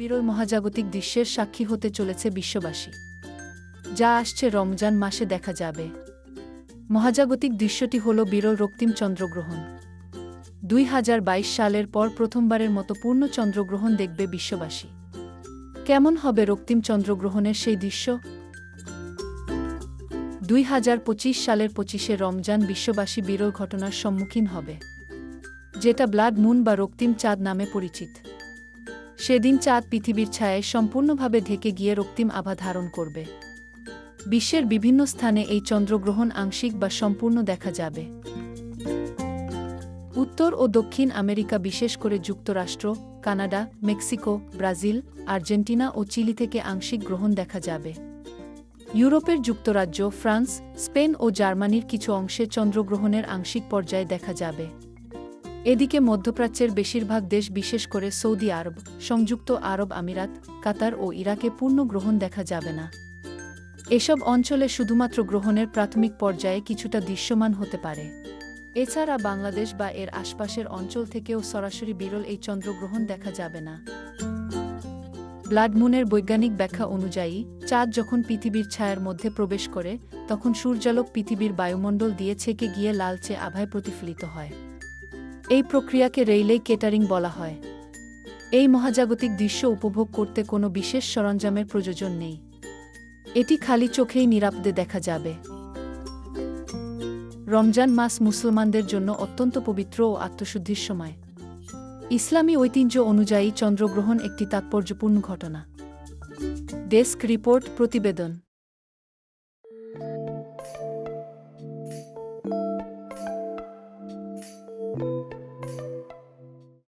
বিরল মহাজাগতিক দৃশ্যের সাক্ষী হতে চলেছে বিশ্ববাসী। যা আসছে রমজান মাসে দেখা যাবে। মহাজাগতিক দৃশ্যটি হল বিরল রক্তিম চন্দ্রগ্রহণ। দুই হাজার বাইশ সালের পর প্রথমবারের মতো পূর্ণ চন্দ্রগ্রহণ দেখবে বিশ্ববাসী। কেমন হবে রক্তিম চন্দ্রগ্রহণের সেই দৃশ্য? দুই হাজার পঁচিশ সালের পঁচিশে রমজান বিশ্ববাসী বিরল ঘটনার সম্মুখীন হবে, যেটা ব্লাড মুন বা রক্তিম চাঁদ নামে পরিচিত। সেদিন চাঁদ পৃথিবীর ছায়ায় সম্পূর্ণভাবে ঢেকে গিয়ে রক্তিম আভা ধারণ করবে। বিশ্বের বিভিন্ন স্থানে এই চন্দ্রগ্রহণ আংশিক বা সম্পূর্ণ দেখা যাবে। উত্তর ও দক্ষিণ আমেরিকা বিশেষ করে যুক্তরাষ্ট্র, কানাডা, মেক্সিকো, ব্রাজিল, আর্জেন্টিনা ও চিলি থেকে আংশিক গ্রহণ দেখা যাবে। ইউরোপের যুক্তরাজ্য, ফ্রান্স, স্পেন ও জার্মানির কিছু অংশে চন্দ্রগ্রহণের আংশিক পর্যায়ে দেখা যাবে। এদিকে মধ্যপ্রাচ্যের বেশিরভাগ দেশ, বিশেষ করে সৌদি আরব, সংযুক্ত আরব আমিরাত, কাতার ও ইরাকে পূর্ণ গ্রহণ দেখা যাবে না। এসব অঞ্চলে শুধুমাত্র গ্রহণের প্রাথমিক পর্যায়ে কিছুটা দৃশ্যমান হতে পারে। এছাড়া বাংলাদেশ বা এর আশপাশের অঞ্চল থেকেও সরাসরি বিরল এই চন্দ্রগ্রহণ দেখা যাবে না। ব্লাড মুনের বৈজ্ঞানিক ব্যাখ্যা অনুযায়ী, চাঁদ যখন পৃথিবীর ছায়ার মধ্যে প্রবেশ করে, তখন সূর্যালোক পৃথিবীর বায়ুমণ্ডল দিয়ে ছেকে গিয়ে লালচে আভায় প্রতিফলিত হয়। এই প্রক্রিয়াকে রেইলে কেটারিং বলা হয়। এই মহাজাগতিক দৃশ্য উপভোগ করতে কোনো বিশেষ সরঞ্জামের প্রয়োজন নেই। এটি খালি চোখেই নিরাপদে দেখা যাবে। রমজান মাস মুসলমানদের জন্য অত্যন্ত পবিত্র ও আত্মশুদ্ধির সময়। ইসলামী ঐতিহ্য অনুযায়ী চন্দ্রগ্রহণ একটি তাৎপর্যপূর্ণ ঘটনা। ডেস্ক রিপোর্ট, প্রতিবেদন।